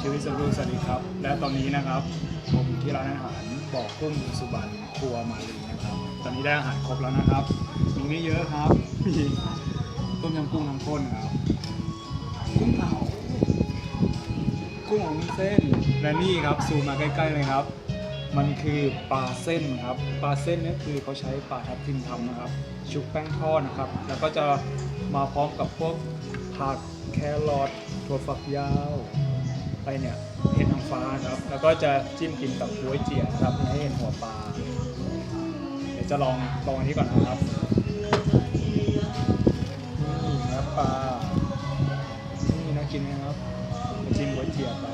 ชื่อวิศรุสวัสดีครับ และตอนนี้นะครับผมอยู่ที่ร้านอาหารบ่อกุ้งสุบันครัวมาลีนะครับ ตอนนี้ได้อาหารครบแล้วนะครับ มีไม่เยอะครับ มีต้มยำกุ้งน้ำข้นครับ กุ้งเผากุ้งของเส้น และนี่ครับซูมมาใกล้ๆเลยครับ มันคือปลาเส้นครับ ปลาเส้นนี่คือเขาใช้ปลาทับทิมทำนะครับ ชุบแป้งทอดนะครับ แล้วก็จะมาพร้อมกับพวกผักแครอทถั่วฝักยาว ไปเนี่ยเห็ดนางฟ้าครับ แล้วก็จะจิ้มกินกับบ๊วยเจี๋ยนะครับให้เห็นหัวปลาเดี๋ยวจะลองลองอันนี้ก่อนนะครับนี่เนื้อปลานี่น่ากินนะครับมาจิ้มบ๊วยเจี๋ยไป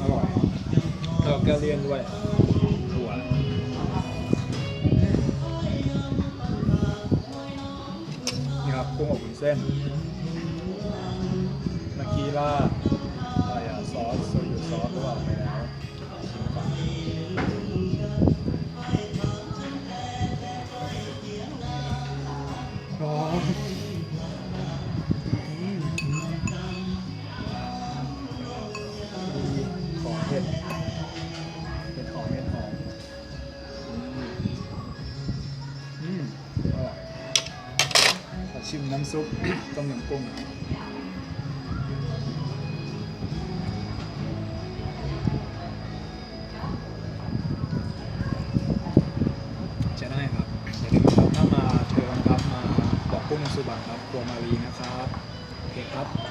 อร่อยแล้วก็เลี่ยนด้วยถั่ว กุ้งอบวุ้นเส้นเมื่อกี้ว่าอะไรอะซอสโซยุซอสก็ว่าไปแล้วชิมก่อนร้อน ชิมน้ำซุป ต้มยำกุ้งจช่าลืมครับถ้ามาเธอนครับมาบอกกุ้งสุบันครับตัวมารีนะครับ โอเคครับ